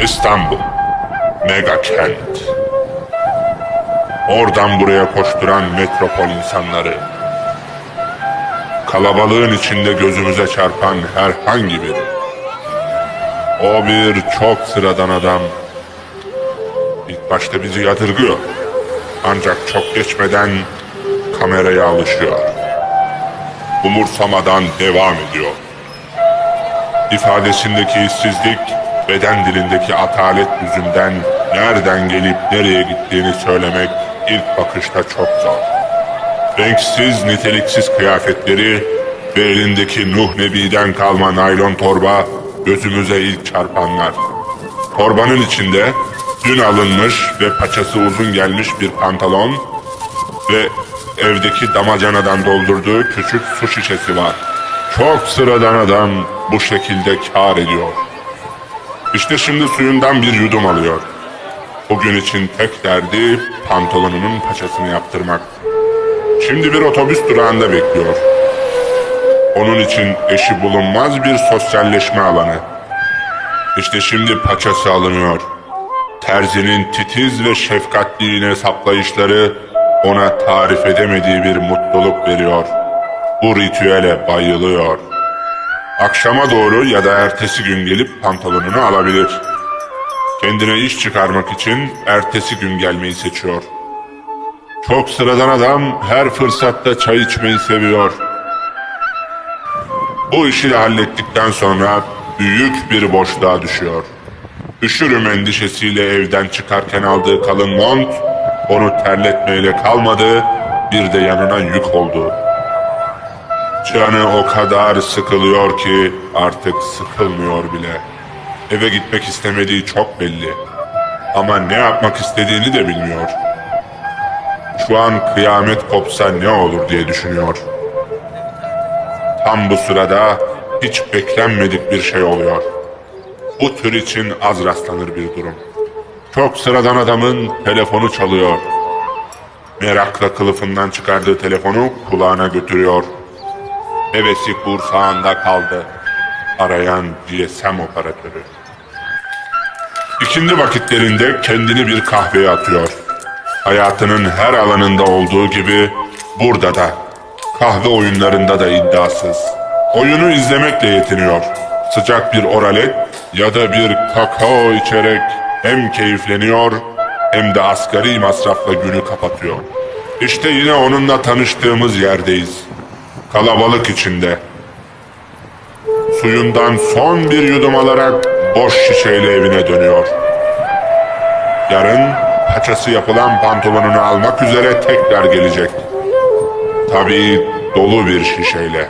İstanbul. Mega kent. Oradan buraya koşturan metropol insanları. Kalabalığın içinde gözümüze çarpan herhangi biri. O bir çok sıradan adam. İlk başta bizi yadırgıyor. Ancak çok geçmeden kameraya alışıyor. Umursamadan devam ediyor. İfadesindeki işsizlik, beden dilindeki atalet yüzünden nereden gelip nereye gittiğini söylemek ilk bakışta çok zor. Renksiz, niteliksiz kıyafetleri ve elindeki Nuh Nebi'den kalma naylon torba gözümüze ilk çarpanlar. Torbanın içinde dün alınmış ve paçası uzun gelmiş bir pantolon ve evdeki damacanadan doldurduğu küçük su şişesi var. Çok sıradan adam bu şekilde kâr ediyor. İşte şimdi suyundan bir yudum alıyor. Bugün için tek derdi pantolonunun paçasını yaptırmak. Şimdi bir otobüs durağında bekliyor. Onun için eşi bulunmaz bir sosyalleşme alanı. İşte şimdi paçası alınıyor. Terzinin titiz ve şefkatli iğne saplayışları ona tarif edemediği bir mutluluk veriyor. Bu ritüele bayılıyor. Akşama doğru ya da ertesi gün gelip pantolonunu alabilir. Kendine iş çıkarmak için ertesi gün gelmeyi seçiyor. Çok sıradan adam her fırsatta çay içmeyi seviyor. Bu işi de hallettikten sonra büyük bir boşluğa düşüyor. Üşürüm endişesiyle evden çıkarken aldığı kalın mont, onu terletmeyle kalmadı, bir de yanına yük oldu. Canı o kadar sıkılıyor ki artık sıkılmıyor bile. Eve gitmek istemediği çok belli. Ama ne yapmak istediğini de bilmiyor. Şu an kıyamet kopsa ne olur diye düşünüyor. Tam bu sırada hiç beklenmedik bir şey oluyor. Bu tür için az rastlanır bir durum. Çok sıradan adamın telefonu çalıyor. Merakla kılıfından çıkardığı telefonu kulağına götürüyor. Hevesi kursağında kaldı. Arayan GSM operatörü. İkindi vakitlerinde kendini bir kahveye atıyor. Hayatının her alanında olduğu gibi burada da, kahve oyunlarında da iddiasız. Oyunu izlemekle yetiniyor. Sıcak bir oralet ya da bir kakao içerek hem keyifleniyor hem de asgari masrafla günü kapatıyor. İşte yine onunla tanıştığımız yerdeyiz. Kalabalık içinde. Suyundan son bir yudum alarak boş şişeyle evine dönüyor. Yarın paçası yapılan pantolonunu almak üzere tekrar gelecek. Tabii dolu bir şişeyle.